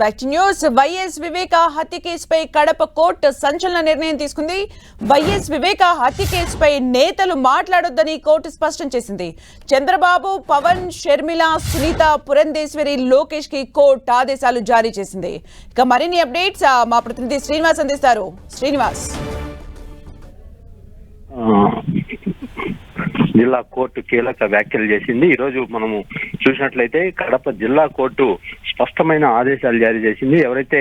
Back news. YS వివేక హత్య కేసుపై Kadapa court సంచలన నిర్ణయం తీసుకుంది. వైఎస్ వివేక హత్య కేసుపై నేతలు మాట్లాడొద్దని కోర్టు స్పష్టం చేసింది. చంద్రబాబు పవన్ షర్మిల సునీత పురంధేశ్వరి లోకేష్కి కోర్టు ఆదేశాలు జారీ చేసింది. ఇక మరిన్ని అప్డేట్స్ మా ప్రతినిధి శ్రీనివాస్ అందిస్తారు. శ్రీనివాస్. జిల్లా కోర్టు కీలక వ్యాఖ్యలు చేసింది. ఈ రోజు మనము చూసినట్లయితే కడప జిల్లా కోర్టు స్పష్టమైన ఆదేశాలు జారీ చేసింది. ఎవరైతే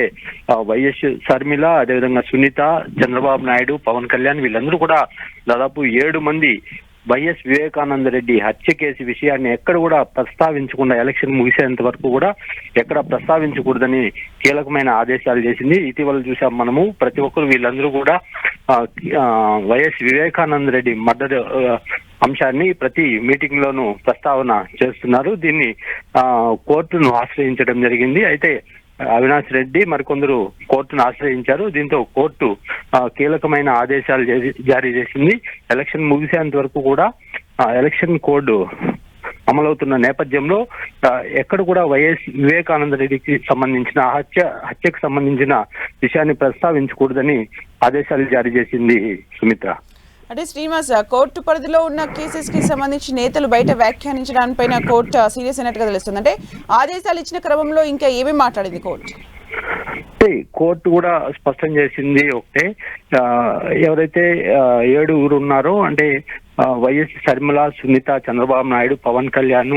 వైఎస్ షర్మిల అదేవిధంగా సునీత చంద్రబాబు నాయుడు పవన్ కళ్యాణ్ వీళ్ళందరూ కూడా దాదాపు ఏడు మంది వైఎస్ వివేకానంద రెడ్డి హత్య కేసు విషయాన్ని ఎక్కడ కూడా ప్రస్తావించకుండా ఎలక్షన్ ముగిసేంత వరకు కూడా ఎక్కడ ప్రస్తావించకూడదని కీలకమైన ఆదేశాలు చేసింది. ఇటీవల చూసాం మనము ప్రతి ఒక్కరు వీళ్ళందరూ కూడా వైఎస్ వివేకానంద రెడ్డి మర్డర్ అంశాన్ని ప్రతి మీటింగ్ లోనూ ప్రస్తావన చేస్తున్నారు. దీన్ని ఆ, కోర్టును ఆశ్రయించడం జరిగింది. అయితే అవినాష్ రెడ్డి మరికొందరు కోర్టును ఆశ్రయించారు. దీంతో కోర్టు కీలకమైన ఆదేశాలు జారీ చేసింది. ఎలక్షన్ ముగిసేంత వరకు కూడా ఆ, ఎలక్షన్ కోడ్ అమలవుతున్న నేపథ్యంలో ఎక్కడ కూడా వైఎస్ వివేకానంద రెడ్డికి సంబంధించిన హత్య హత్యకు సంబంధించిన విషయాన్ని ప్రస్తావించకూడదని ఆదేశాలు జారీ చేసింది సుమిత్ర. అంటే శ్రీనివాస్ కోర్టు పరిధిలో ఉన్న కేసెస్కి సంబంధించి నేతలు బయట వ్యాఖ్యానించడానిపైన కోర్టు సీరియస్ అయినట్టుగా తెలుస్తుంది. అంటే ఆదేశాలు ఇచ్చిన క్రమంలో ఇంకా ఏమేమి మాట్లాడింది కోర్టు? కోర్టు కూడా స్పష్టం చేసింది ఒకటే. ఎవరైతే ఏడుగురు ఉన్నారో అంటే వైఎస్ శర్మిల సునీత చంద్రబాబు నాయుడు పవన్ కళ్యాణ్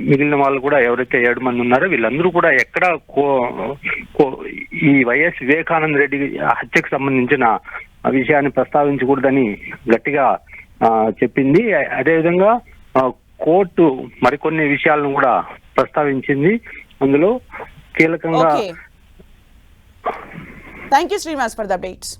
మిగిలిన వాళ్ళు కూడా ఎవరైతే ఏడు మంది ఉన్నారో వీళ్ళందరూ కూడా ఎక్కడ కో- కో- ఈ వైఎస్ వివేకానంద రెడ్డి హత్యకు సంబంధించిన ఆ విషయాన్ని ప్రస్తావించకూడదని గట్టిగా చెప్పింది. అదేవిధంగా కోర్టు మరికొన్ని విషయాలను కూడా ప్రస్తావించింది. అందులో కీలకంగా thank you Srinivas for the updates